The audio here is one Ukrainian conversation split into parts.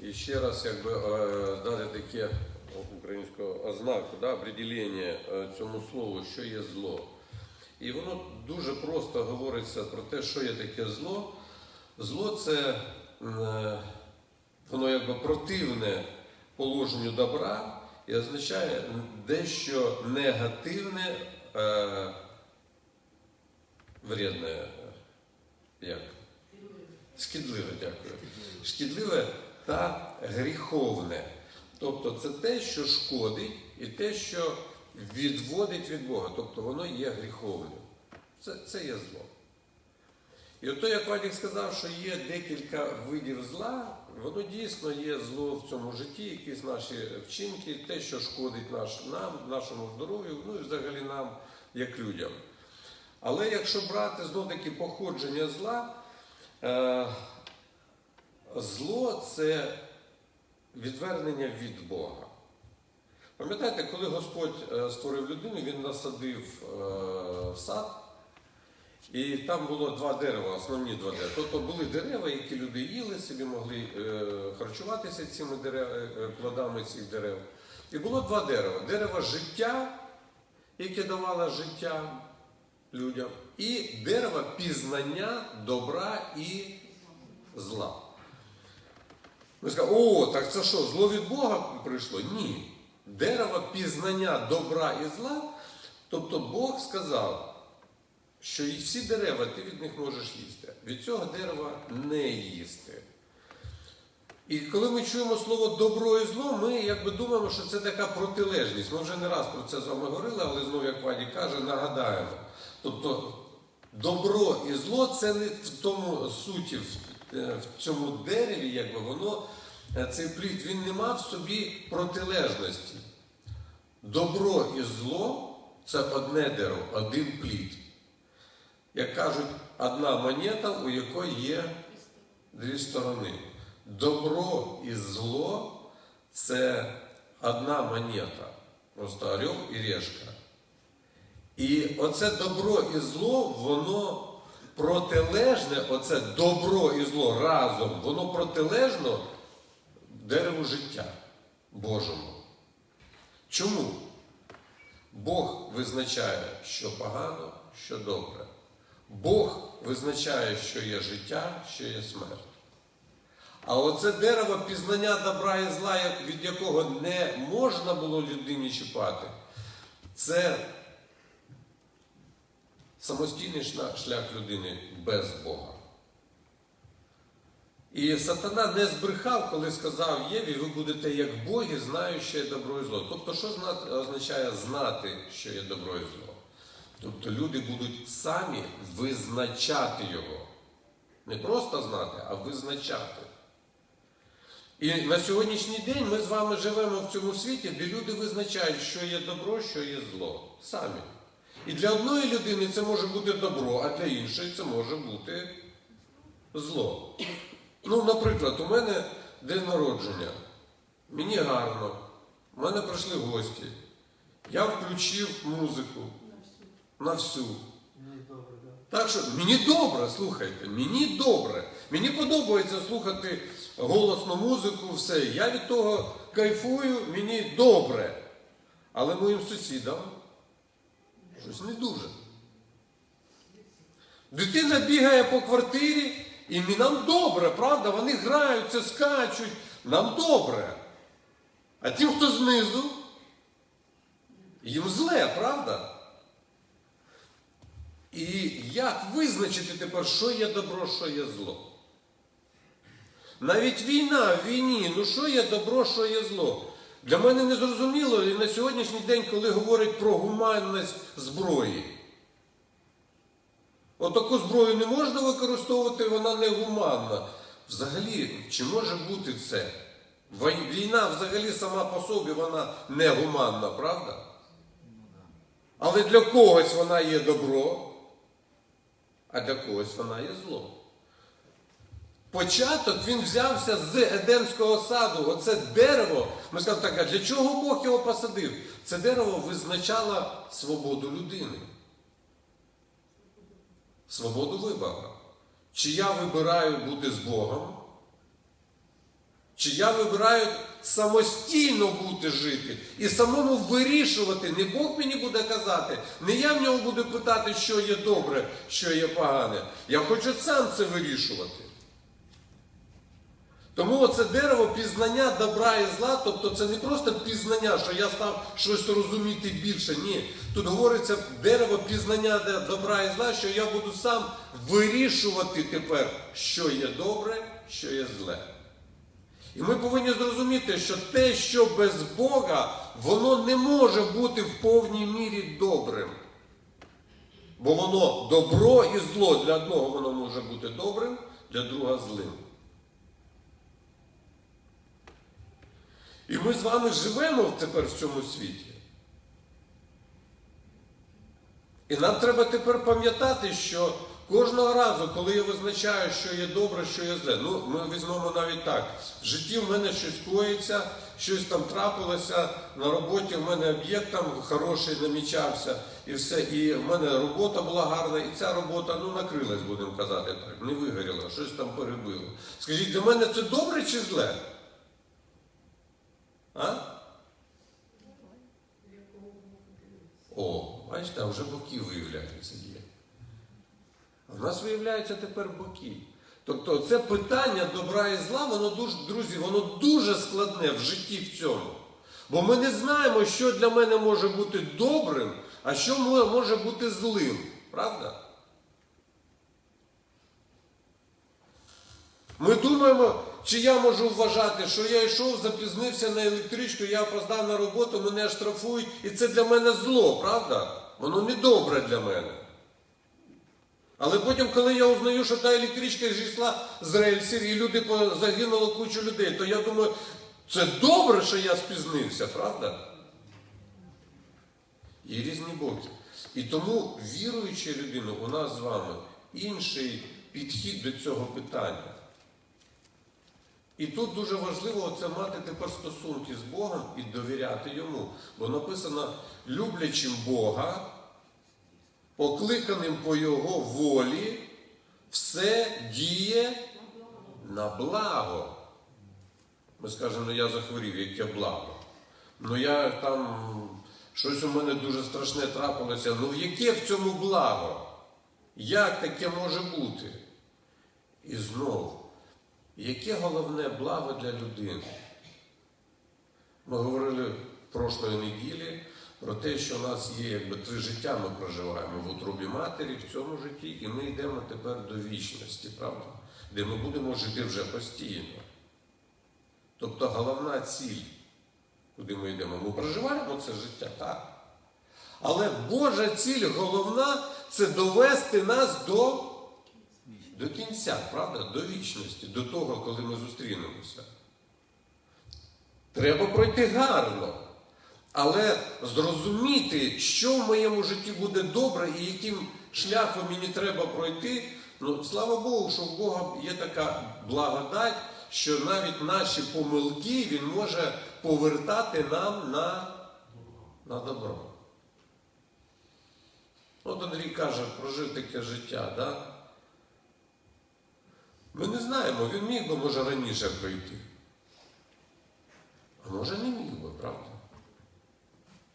і ще раз якби е, дати таке українського ознаку, да, определення е, цьому слову, що є зло. І воно дуже просто говориться про те, що є таке зло. Зло це е, воно якби противне положенню добра і означає дещо негативне, е, вредне, як? Шкідливе, дякую. Шкідливе та гріховне. Тобто це те, що шкодить, і те, що відводить від Бога. Тобто воно є гріховним. Це, це є зло. І ото, як Вадік сказав, що є декілька видів зла, воно дійсно є зло в цьому житті, якісь наші вчинки, те, що шкодить наш, нам, нашому здоров'ю, ну і взагалі нам, як людям. Але якщо брати знов таки походження зла, е, зло це відвернення від Бога. Пам'ятаєте, коли Господь е, створив людину, він насадив е, сад, і там було два дерева, основні два дерева. Тобто були дерева, які люди їли, собі могли е, харчуватися цими дерев, е, плодами цих дерев. І було два дерева: дерево життя, яке давало життя людям, і дерево пізнання добра і зла. Ви скажете, о, так це що, зло від Бога прийшло? Ні. Дерево пізнання добра і зла. Тобто Бог сказав, що і всі дерева ти від них можеш їсти. Від цього дерева не їсти. І коли ми чуємо слово добро і зло, ми якби думаємо, що це така протилежність. Ми вже не раз про це з вами говорили, але знову, як Ваді каже, нагадаємо. Тобто добро і зло це не в тому суті, в, е, цьому дереві, якби воно, е, цей плід, він не мав в собі протилежності. Добро і зло це одне дерево, один плід. Як кажуть, одна монета, у якої є дві сторони. Добро і зло це одна монета. Просто орел і решка. І оце добро і зло, воно протилежне, оце добро і зло разом, воно протилежно дереву життя Божому. Чому? Бог визначає, що погано, що добре. Бог визначає, що є життя, що є смерть. А оце дерево пізнання добра і зла, від якого не можна було людині чіпати, це самостійний шлях людини без Бога. І сатана не збрехав, коли сказав Єві, ви будете як боги, знаючи, добро і зло. Тобто, що означає знати, що є добро і зло? Тобто люди будуть самі визначати його. Не просто знати, а визначати. І на сьогоднішній день ми з вами живемо в цьому світі, де люди визначають, що є добро, що є зло. Самі. І для одної людини це може бути добро, а для іншої це може бути зло. Ну, наприклад, у мене день народження. Мені гарно. У мене прийшли гості. Я включив музику на всю. Так що мені добре, слухайте, мені добре. Мені подобається слухати голосну музику, все. Я від того кайфую, мені добре. Але моїм сусідам щось не дуже. Дитина бігає по квартирі, і нам добре, правда? Вони граються, скачуть, нам добре. А тим, хто знизу, їм зле, правда? І як визначити тепер, що є добро, що є зло? Навіть війна в війні, ну що є добро, що є зло? Для мене не зрозуміло і на сьогоднішній день, коли говорять про гуманність зброї. Отаку зброю не можна використовувати, вона не гуманна. Взагалі, чи може бути це? Війна взагалі сама по собі вона не гуманна, правда? Але для когось вона є добро, а для когось вона є зло. Початок він взявся з Едемського саду. Оце дерево. Ми скажемо так, а для чого Бог його посадив? Це дерево визначало свободу людини. Свободу вибору. Чи я вибираю бути з Богом, Чи я вибираю самостійно бути жити і самому вирішувати, не Бог мені буде казати, не я в нього буду питати, що є добре, що є погане. Я хочу сам це вирішувати. Тому оце дерево пізнання добра і зла, тобто це не просто пізнання, що я став щось розуміти більше. Ні. Тут говориться дерево пізнання добра і зла, що я буду сам вирішувати тепер, що є добре, що є зле. І ми повинні зрозуміти, що те, що без Бога, воно не може бути в повній мірі добрим. Бо воно добро і зло для одного воно може бути добрим, для другого злим. І ми з вами живемо тепер в цьому світі. І нам треба тепер пам'ятати, що кожного разу, коли я визначаю, що є добре, що є зле, ну ми візьмемо навіть так. В житті в мене щось коїться, щось там трапилося, на роботі в мене об'єкт там хороший намічався, і все. І в мене робота була гарна, і ця робота ну, накрилась, будемо казати так, не вигоріла, щось там перебило. Скажіть, для мене це добре чи зле? А? О, бачите, а вже боки виявляються є. В нас виявляються тепер боки. Тобто це питання добра і зла, воно дуже, друзі, воно дуже складне в житті в цьому. Бо ми не знаємо, що для мене може бути добрим, а що може бути злим. Правда? Ми думаємо, чи я можу вважати, що я йшов, запізнився на електричку, я опоздав на роботу, мене штрафують, і це для мене зло, правда? Воно не добре для мене. Але потім, коли я узнаю, що та електричка зійшла з рельсів і люди загинуло кучу людей, то я думаю, це добре, що я спізнився, правда? Є різні боки. І тому віруюча людина у нас з вами інший підхід до цього питання. І тут дуже важливо це мати тепер стосунки з Богом і довіряти йому. Бо написано люблячим Бога, покликаним по Його волі, все діє на благо. Ми скажемо, ну я захворів, яке благо. Ну я там щось у мене дуже страшне трапилося. Ну яке в цьому благо? Як таке може бути? І знову. Яке головне благо для людини? Ми говорили прошлої неділі про те, що у нас є якби три життя ми проживаємо в утробі матері, в цьому житті, і ми йдемо тепер до вічності, правда? Де ми будемо жити вже постійно. Тобто головна ціль, куди ми йдемо, ми проживаємо це життя, так. Але Божа ціль головна це довести нас до до кінця, правда? До вічності, до того, коли ми зустрінемося. Треба пройти гарно. Але зрозуміти, що в моєму житті буде добре і яким шляхом мені треба пройти. Ну, слава Богу, що в Бога є така благодать, що навіть наші помилки Він може повертати нам на, на добро. От Андрій каже, прожив таке життя, да? Ми не знаємо, він міг би, може, раніше пройти. А може не міг би, правда?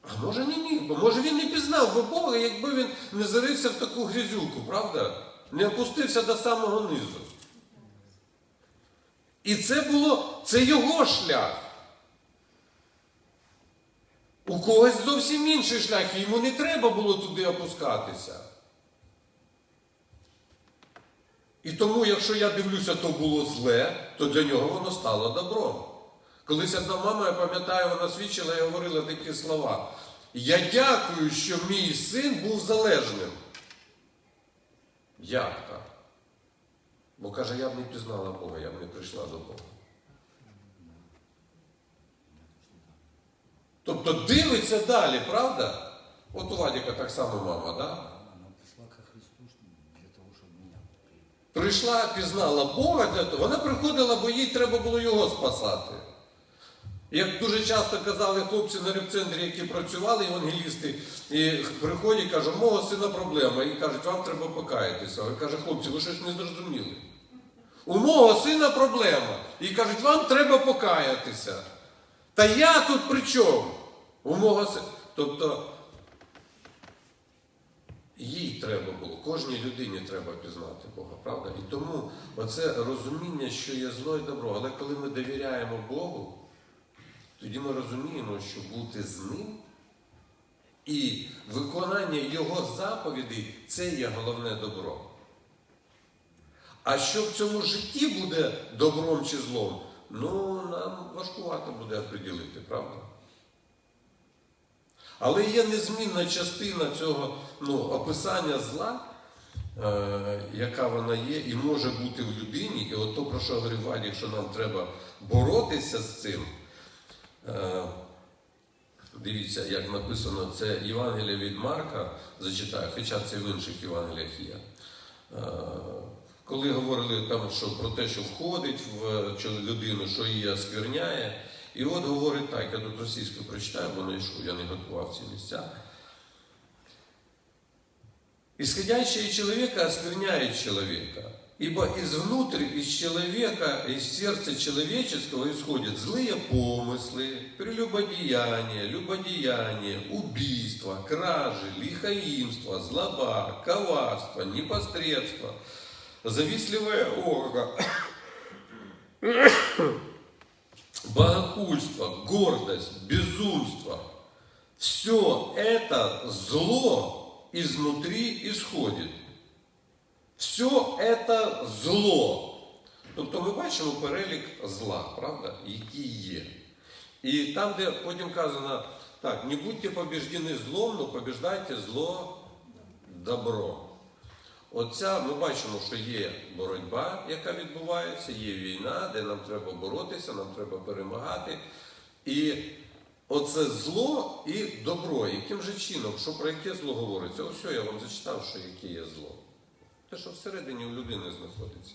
А може не міг би. Може він не пізнав би Бога, якби він не зарився в таку грязюку, правда? Не опустився до самого низу. І це було, це його шлях. У когось зовсім інший шлях, йому не треба було туди опускатися. І тому, якщо я дивлюся, то було зле, то для нього воно стало добром. Колись одна мама, я пам'ятаю, вона свідчила і говорила такі слова. Я дякую, що мій син був залежним. Як так? Бо каже, я б не пізнала Бога, я б не прийшла до Бога. Тобто дивиться далі, правда? От у Вадіка так само мама, да? Прийшла, пізнала Бога. Вона приходила, бо їй треба було його спасати. Як дуже часто казали хлопці на репцентрі, які працювали, евангелісти, і приходять і кажуть, мого сина проблема. І кажуть, вам треба покаятися. І каже, хлопці, ви щось не зрозуміли. У мого сина проблема. І кажуть, вам треба покаятися. Та я тут при чому? У мого сина. Тобто їй треба було, кожній людині треба пізнати Бога, правда? І тому оце розуміння, що є зло і добро. Але коли ми довіряємо Богу, тоді ми розуміємо, що бути з ним і виконання Його заповідей це є головне добро. А що в цьому житті буде добром чи злом, ну нам важкувато буде оприділити, правда? Але є незмінна частина цього ну, описання зла, е, яка вона є і може бути в людині. І от то, про що говорив Вадік, що нам треба боротися з цим. Е, дивіться, як написано, це Євангелія від Марка, зачитаю, хоча це в інших Євангеліях є. Е, коли говорили там, що про те, що входить в людину, що її оскверняє, і от говорить так, я тут російською прочитаю, бо не йшов, я не готував ці місця. Исходящее человека оскверняет человека, ибо из внутрь, из человека, из сердца человеческого исходят злые помыслы, прелюбодеяние, любодеяние, убийство, кражи, лихаимство, злоба, коварство, непосредство, завистливое око, богохульство, гордость, безумство. Все это зло изнутри исходит. Все это зло. Тобто ми бачимо перелік зла, правда, які є. І там, де потім казано, так, не будьте побіждені злом, но побіждайте зло добро. Оця ми бачимо, що є боротьба, яка відбувається, є війна, де нам треба боротися, нам треба перемагати. І оце зло і добро. Яким же чином, що про яке зло говориться? Ось я вам зачитав, що яке є зло. Те, що всередині у людини знаходиться.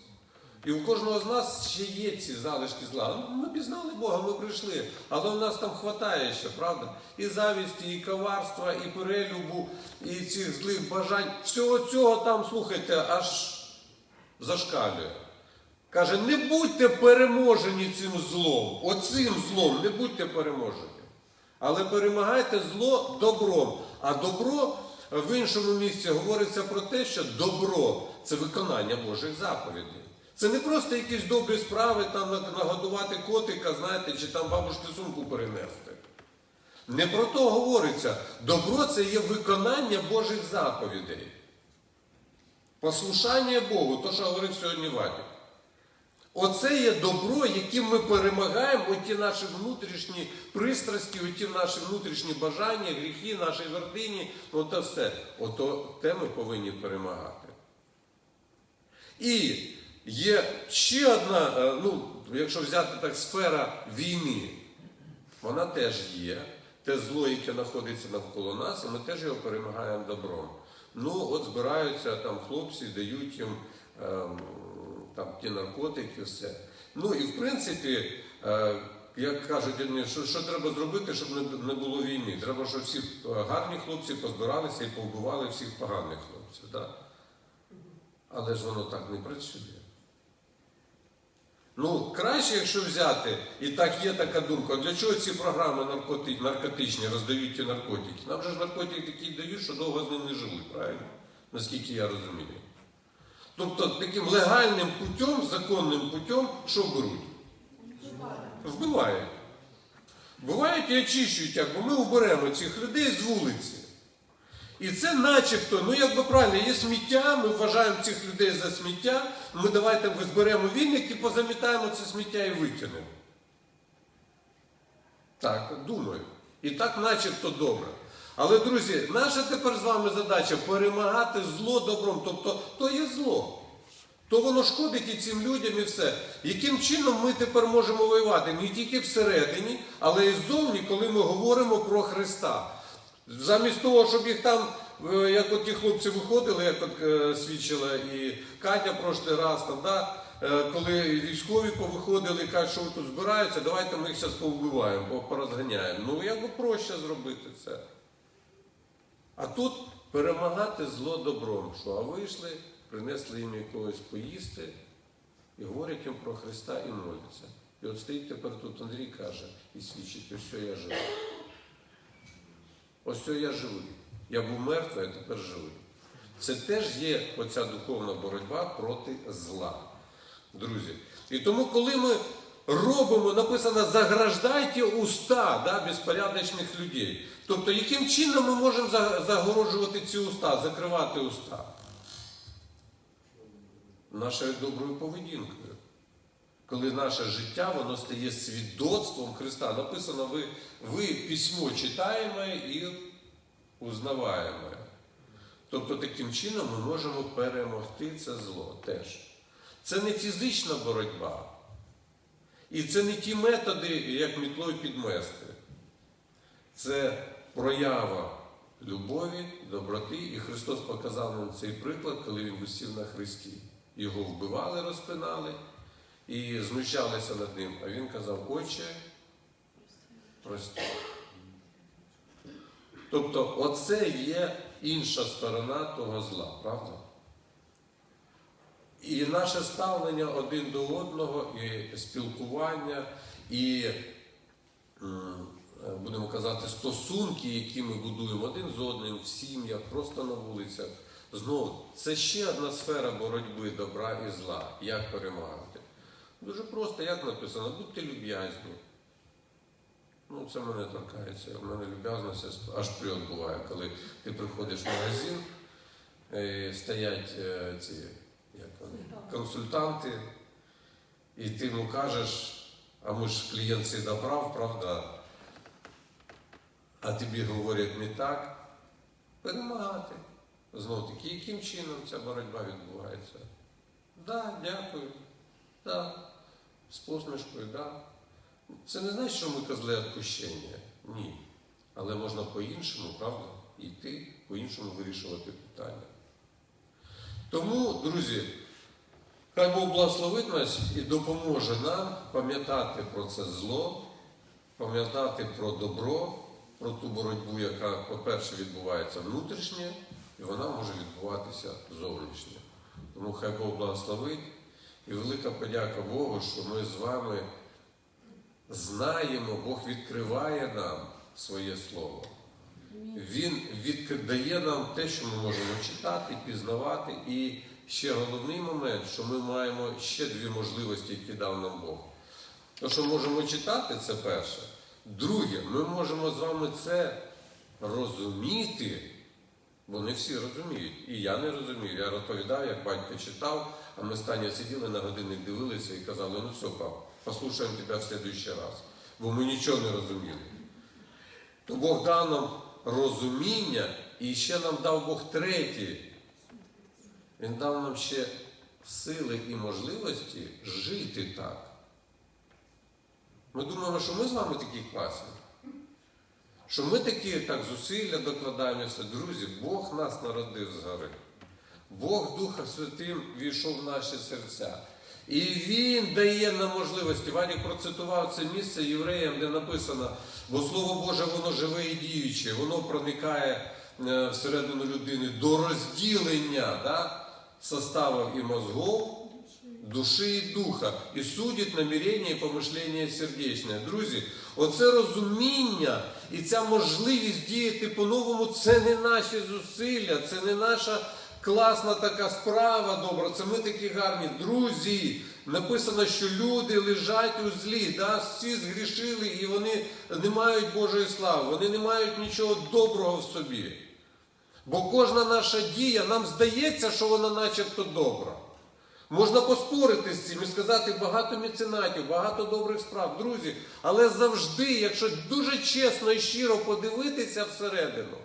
І у кожного з нас ще є ці залишки зла. Ну, Ми пізнали Бога, ми прийшли, але в нас там хватає ще, правда? І завісті, і коварства, і перелюбу, і цих злих бажань. Всього цього там, слухайте, аж зашкалює. Каже, не будьте переможені цим злом. Оцим злом не будьте переможені. Але перемагайте зло добром. А добро в іншому місці говориться про те, що добро це виконання Божих заповідей. Це не просто якісь добрі справи, там нагодувати котика, знаєте, чи там бабушки сумку перенести. Не про то говориться. Добро це є виконання Божих заповідей. Послушання Богу, то, що говорив сьогодні Вадик. Оце є добро, яким ми перемагаємо оті наші внутрішні пристрасті, оті наші внутрішні бажання, гріхи, наші гордині, ото все. Ото те ми повинні перемагати. І є ще одна, е, ну, якщо взяти так, сфера війни, вона теж є. Те зло, яке знаходиться навколо нас, і ми теж його перемагаємо добром. Ну, от збираються там хлопці, дають їм ем, там ті наркотики, все. Ну і в принципі, е, як кажуть, що, що треба зробити, щоб не, не було війни? Треба, щоб всі е, гарні хлопці позбиралися і повбивали всіх поганих хлопців. Да? Але ж воно так не працює. Ну, краще, якщо взяти, і так є така думка, для чого ці програми наркоти, наркотичні роздають ті наркотики? Нам же ж наркотики такі дають, що довго з ним не живуть, правильно? Наскільки я розумію. Тобто таким легальним путем, законним путем, що беруть? Вбивають. Вбивають і очищують, як, бо ми уберемо цих людей з вулиці. І це начебто, ну якби правильно, є сміття, ми вважаємо цих людей за сміття, ми давайте зберемо вільник і позамітаємо це сміття і викинемо. Так, думаю. І так начебто добре. Але, друзі, наша тепер з вами задача перемагати зло добром. Тобто, то є зло. То воно шкодить і цим людям і все. Яким чином ми тепер можемо воювати? Не тільки всередині, але і ззовні, коли ми говоримо про Христа. Замість того, щоб їх там, е, як от ті хлопці виходили, як от е, свідчила і Катя прошлий раз, там, да, е, коли військові повиходили і кажуть, що ви тут збираються, давайте ми їх зараз повбиваємо, по- порозганяємо. Ну як би проще зробити це? А тут перемагати зло добром. Що, а вийшли, принесли їм якогось поїсти, і говорять їм про Христа і моляться. І от стоїть тепер тут Андрій каже і свідчить, що я живий. Ось я живий. Я був мертвий, а тепер живий. Це теж є оця духовна боротьба проти зла. Друзі. І тому, коли ми робимо, написано, заграждайте уста да, безпорядочних людей. Тобто, яким чином ми можемо за- загороджувати ці уста, закривати уста? Нашою доброю поведінкою. Коли наше життя воно стає свідоцтвом Христа. Написано, ви, ви письмо читаємо і узнаваємо. Тобто таким чином ми можемо перемогти це зло теж. Це не фізична боротьба. І це не ті методи, як мітлою підмести. Це проява любові, доброти. І Христос показав нам цей приклад, коли Він висів на Христі. Його вбивали, розпинали і знущалися над ним. А він казав, Отче, прости. Тобто, оце є інша сторона того зла, правда? І наше ставлення один до одного, і спілкування, і, будемо казати, стосунки, які ми будуємо один з одним в сім'ях, просто на вулицях. Знову, це ще одна сфера боротьби добра і зла. Як перемагати? Дуже просто, як написано, будьте люб'язні. Ну, це мене торкається. У мене люб'язність аж прильот буває, коли ти приходиш в магазин, е, стоять е, ці як вони, консультанти, і ти йому кажеш, а ми ж клієнт завжди прав, правда? А тобі говорять не так, перемагати. Знов таки, яким чином ця боротьба відбувається? Да, дякую. Да. З посмішкою, да. Це не значить, що ми козли відпущення. Ні. Але можна по-іншому, правда? Йти, по-іншому вирішувати питання. Тому, друзі, хай Бог благословить нас і допоможе нам пам'ятати про це зло, пам'ятати про добро, про ту боротьбу, яка, по-перше, відбувається внутрішнє, і вона може відбуватися зовнішнє. Тому хай Бог благословить. І велика подяка Богу, що ми з вами знаємо, Бог відкриває нам своє Слово. Він віддає нам те, що ми можемо читати, пізнавати. І ще головний момент, що ми маємо ще дві можливості, які дав нам Бог. То, що можемо читати, це перше. Друге, ми можемо з вами це розуміти, бо не всі розуміють. І я не розумію. Я розповідав, як батько читав, а ми з Таня сиділи на годинник, дивилися і казали, ну все, пап, послухаємо тебе в следующий раз. Бо ми нічого не розуміли. То Бог дав нам розуміння і ще нам дав Бог третє. Він дав нам ще сили і можливості жити так. Ми думаємо, що ми з вами такі класні. Що ми такі так зусилля докладаємося. Друзі, Бог нас народив згори. Бог Духа Святим війшов в наші серця. І Він дає нам можливості. Вадік процитував це місце євреям, де написано, бо Слово Боже, воно живе і діюче, воно проникає е, всередину людини до розділення да, составів і мозгов, душі і духа, і судить намірення і помишлення сердечне. Друзі, оце розуміння і ця можливість діяти по-новому це не наші зусилля, це не наша класна така справа добра, це ми такі гарні. Друзі, написано, що люди лежать у злі, да? всі згрішили і вони не мають Божої слави, вони не мають нічого доброго в собі. Бо кожна наша дія, нам здається, що вона начебто добра. Можна поспорити з цим і сказати багато меценатів, багато добрих справ, друзі. Але завжди, якщо дуже чесно і щиро подивитися всередину,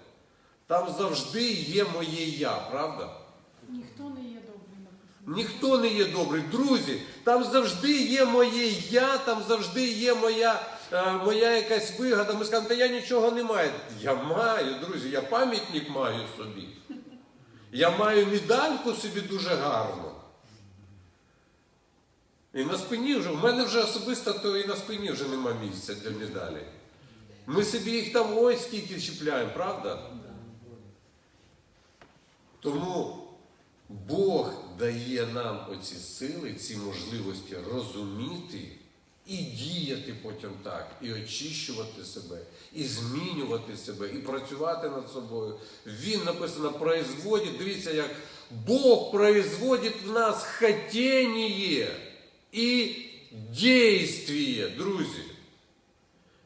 там завжди є моє я, правда? Ніхто не є добрий написано. Ніхто не є добрий. Друзі, там завжди є моє я, там завжди є моя, е, моя якась вигода. Ми скажемо, та я нічого не маю. Я маю, друзі, я пам'ятник маю собі. Я маю медальку собі дуже гарну. І на спині вже, в мене вже особисто, то і на спині вже нема місця для медалі. Ми собі їх там ось скільки чіпляємо, правда? Тому Бог дає нам оці сили, ці можливості розуміти і діяти потім так, і очищувати себе, і змінювати себе, і працювати над собою. Він написано производить. Дивіться, як Бог производить в нас хотіння і дійствіє, друзі.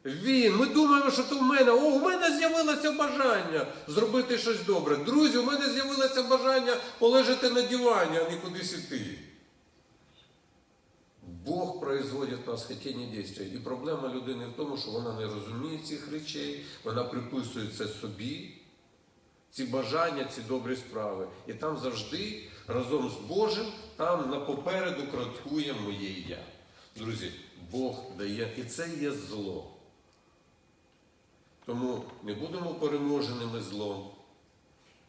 Він, ми думаємо, що то в мене, о, у мене з'явилося бажання зробити щось добре. Друзі, у мене з'явилося бажання полежати на дивані, а не кудись іти. Бог производить в нас хотіння дійства. І проблема людини в тому, що вона не розуміє цих речей, вона приписує це собі, ці бажання, ці добрі справи. І там завжди разом з Божим, там на попереду краткує моє я. Друзі, Бог дає, і це є зло. Тому не будемо переможеними злом.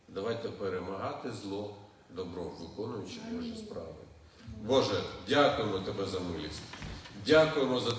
Давайте перемагати зло добром, виконуючи Божі справи. Боже, дякуємо Тебе за милість. Дякуємо за